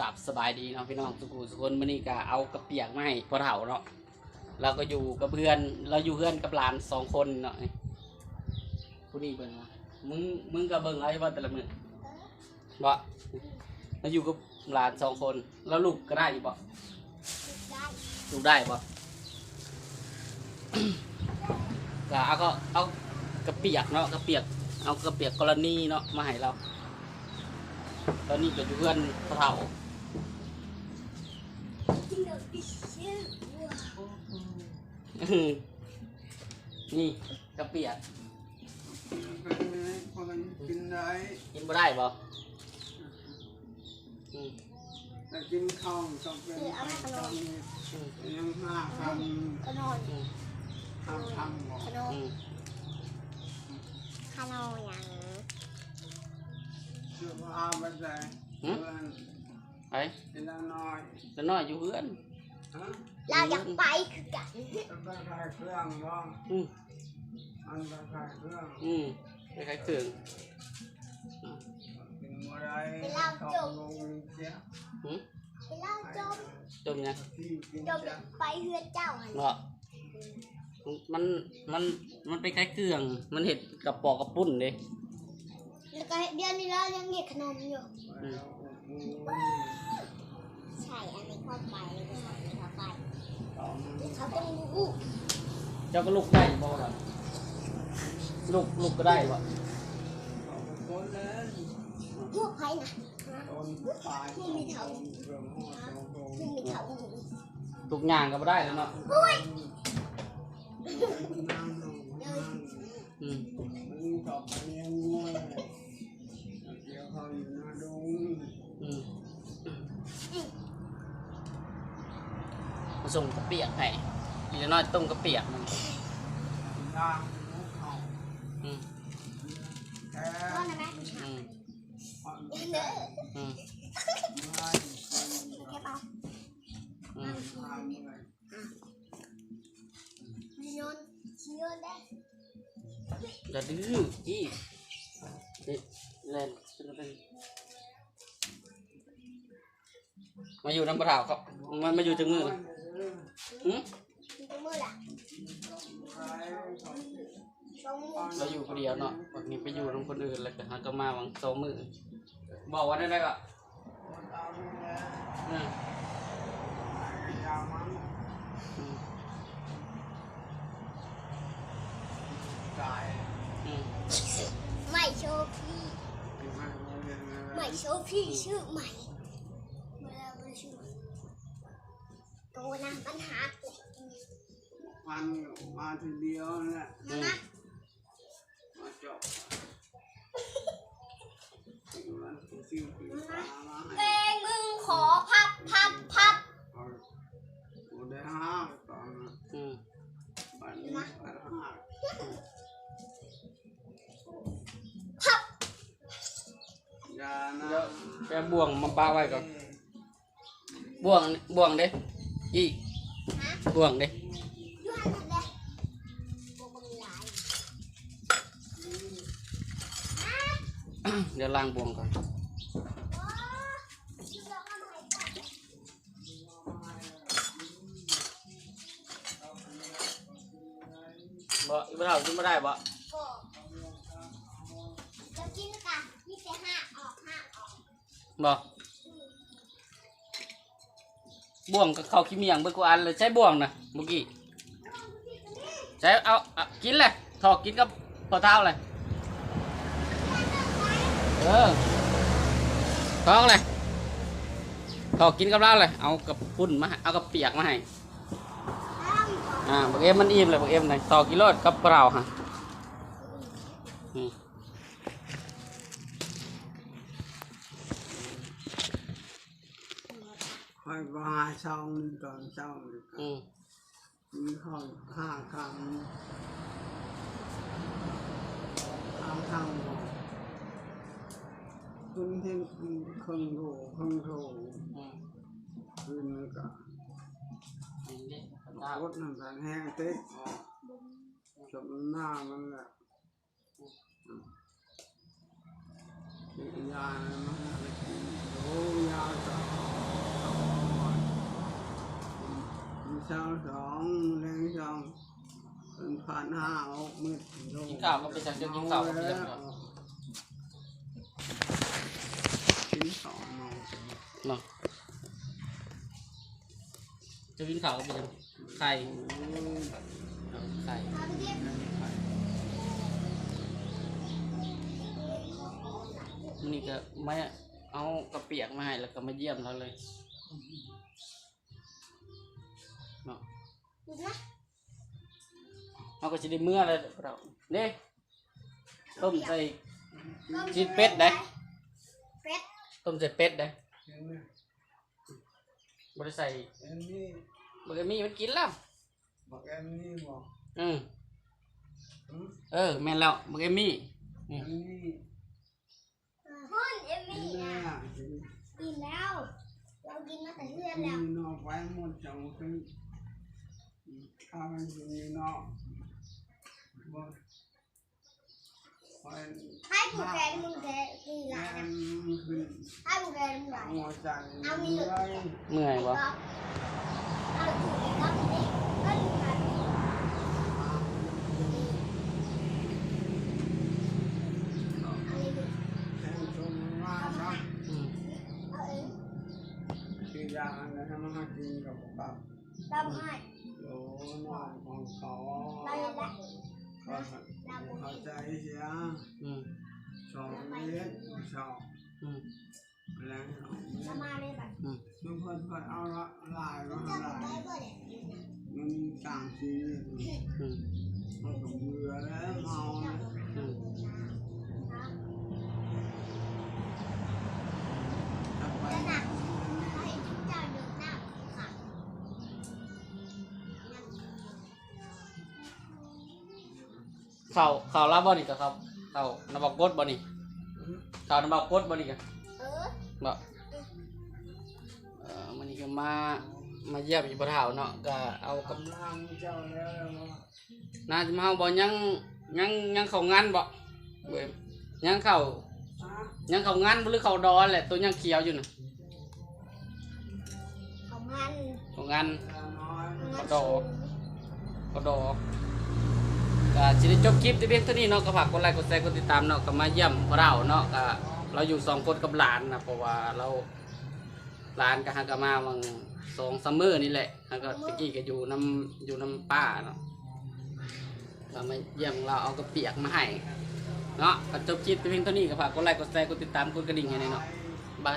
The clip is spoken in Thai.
กับสบายดีเนาะพี่น้องสุขุสุคนมื้อนี้ก็เอากระเปียกมาให้พอเฒ่าเนาะเราก็อยู่กับเพื่อนเราอยู่เพื่อนกับหลานสองคนเนาะผู้นี้เบิ่งว่ามึงมึงก็เบิ่งอาไอ้ว่าแต่ละมื้อบ่เราอยู่กับหลานสองคน แล้วลูกก็ได้อยู่บ่ลูกได้บ่ก็เอาก็เอากระเปียกเนาะกระเปียก เอากระเปียกกรณีเนาะมาให้เรา ตอนนี้ก็อยู่เพื่อนพ่อเฒ่านี่กระเปียกคนกินได้กินบ่ได้บ่อืมแต่กินข้าวต้องเป็นไข่ต้มอืมยังห้าคขนมอืมำทำทำบอกขนมอืม ขนมอย่าง เสื้อผ้าไปใส่เพื่อนไปกินน้อยแล้วน้อยอยู่เพื่อนฮะเราอยากไปคือกันต้องไปขายเครื่องบ้างอืมอันไปขายเครื่องอืมไปขายเครื่องกินอะไรตกลงเสียหืมไปเล่าจมจมยังที่กินจมจะไปเฮือนเจ้าหันเนาะมันมันมันไปขายเครื่อง มันเห็ดกับปอกกับปุ้นเด้ แล้วก็เดี๋ยวนี้เรายังเห็นขนมอยู่ใช่อันนี้เข้าไปแล้วก็อันนี้เข้าไปเขาต้องรู้เจ้าก็ลูกได้บ่ล่ะลูกลูกก็ได้บ่พวกไผ่นะต้นปลายต้นเรื่องหัวตรงตรงที่มีเขาอยู่ลูกย่างก็บ่ได้แล้วเนาะอืม หน้าดงอืมมาส่งกระเปียกให้อีกน้อยต้มกระเปียกมันย่างนกเขาอืมแค่ก็นะแม่อืมอ่อนเดี๋ยวเด้ออืมไม่แค่เอาอืมทำเลยมีนอนเชื่อได้อย่าดื้ออีนี่เล่น มาอยู่น้ำปลาเผาเขามันมาอยู่ถึงมืออืมมีตัวมือล่ะสองมือเราอยู่คนเดียวเนาะวันนี้ไปอยู่น้ำคนอื่นแล้วก็หาก็มาหวังสองมือบอกว่าได้ได้ก็อืมยาวมั้งอืมกายอืมไม่โชว์พี่ไม่ไม่เรียนเลยไม่โชว์พี่ชื่อใหม่เวลาไม่ได้ชื่อใหม่ โตนะปัญหาเกิดพันมาทีเดียวเนี่ยอืมมาจบมันสิ่งที่ตามาเตให้งมึงขอพับพับพับเอาโอ้ได้ห้าตอนนั้นอืมบัดนี้บัดห้าพับอย่านะเดี๋ยวแกบ่วงมาป้าไว้ก่อนบ่วงบ่วงเด้ อีฮะบ่วงเด้อยู่หันนั่นแหละโบบังหลายฮะเดี๋ยวล้างบ่วงก่อนว้าอยู่ดอกอะไรก่อนบ่อีบ่เท่ากินบ่ได้บ่ก็จะกินกันนี่แต่ห้าออกห้าออกบ่ บ่วงกับข้าขี้เมียงเบิดกูอันเลยใช้บ่วงนะเมื่อกี้ใช้เอาเอากินเลยถอกกินกับพอเท้าเลยเออท้องเลยถอกกินกับเราเลยเอากับปุ่นมาให้เอากับเปียกมาให้อ่าบักเอ็มมันอิ่มเลยบักเอ็มเลยต่อกิโลกับเปล่าฮะอืม ค่อยก็หาเช้าหนึ่งตอนเช้าหนึ่งอืมมีข้าวห้าคำห้าคำบอกคุณเห็นครึ่งโถครึ่งโถอืมคืนนึงก็อันนี้พระโคเจ้าตรน้ำตาลแห้งเต๊กออกจบหน้ามันแหละอีกอยางมันอะไรกินโอ้ยาจะ ช้าสองแรงสองเป็นพันห้าหกหมื่นกินข้าวก็ไปสั่งกินข้าวก็ไปสั่งก่อนกินสองโมงเนาะจะกินข้าวก็ไปสั่งไข่เอาไข่นี่ก็ไม่เอากระเปียกมาให้แล้วก็มาเยี่ยมเราเลย เนาะดูนะเราก็จะได้เมื่อเลยเราเด้ต้มใส่ชีสเป็ดได้เป็ดต้มใส่เป็ดได้เห็นไหมบริใส่อันนี้บริมีมันกินแล้วบอกอันนี้บอกอืมอืมเออแม่นแล้วบริมีอันนี้พุ่นเอมเห็มี่นไหมนะอะเห็นกินแล้ว เรากินมาแต่เพื่อนมีแล้วนอกไว้หมดจังขึ้น ข้าวมันอยู่ในนอกบอกไว้ให้ผูกแกนมึงแกกินหลายแม่นะมันขึ้นให้ผูกแกนมึงหลายหัวใจเอามีเลหลุดยเมื่อยบ่เอาถูกครับนี่ก็ดูกันเอาเลยดูแทงชมมาครับอืมเอาเองคือยานะให้มันมากินกับกับ ดำให้โหนอนของเขาเราเห็นแล้วเขาเข้าใจเสียอืมสองเมตรสองอืมแล้วจะมาเลยแบบอืมทุกคนก็เอาละลายก็จะลาได้ยเบอร์เด็ดมันต่างสีอืมมันก็เบื่อแล้วเมาอืมถ้า ข้าวข้าวลาบบ่นี่ก็ครับข้าวน้ำบักกดบ่นี่ข้าวน้ำบักกดบ่นี่ก็เออบ่เอ่อมันนี่ก็มามาเยี่ยมอยู่บ่เฒ่าเนาะก็เอากับกำลังเจ้าแล้วน่าจะมาเฮาบ่ยังยังยังเข้างานบ่เว้ยยังเข้าฮะยังเข้างานบ่หรือเข้าดอนแหละตัวยังเขียวอยู่น่ะของมันเข้างานตาน้อยก็ดอ ก็ดอก็สิได้จบคลิปแต่เพียงเท่านี้เนาะก็ฝากกดไลค์กดแชร์กดติดตามเนาะก็มาเยี่ยมพวกเราเนาะก็เราอยู่สองคนกับหลานนะเพราะว่าเราหลานก็หากนมาวังสองซัมเมอร์นี่แหละแล้วก็ตะกี้ก็อยู่น้ำอยู่น้ำป้าเนาะก็มาเยี่ยมเราเอากระเปียกมาให้เนาะก็จบคลิปแต่เพียงเท่านี้ก็ฝากกดไลค์กดแชร์กดติดตามกดกระดิ่งให้หน่อยเนาะบาย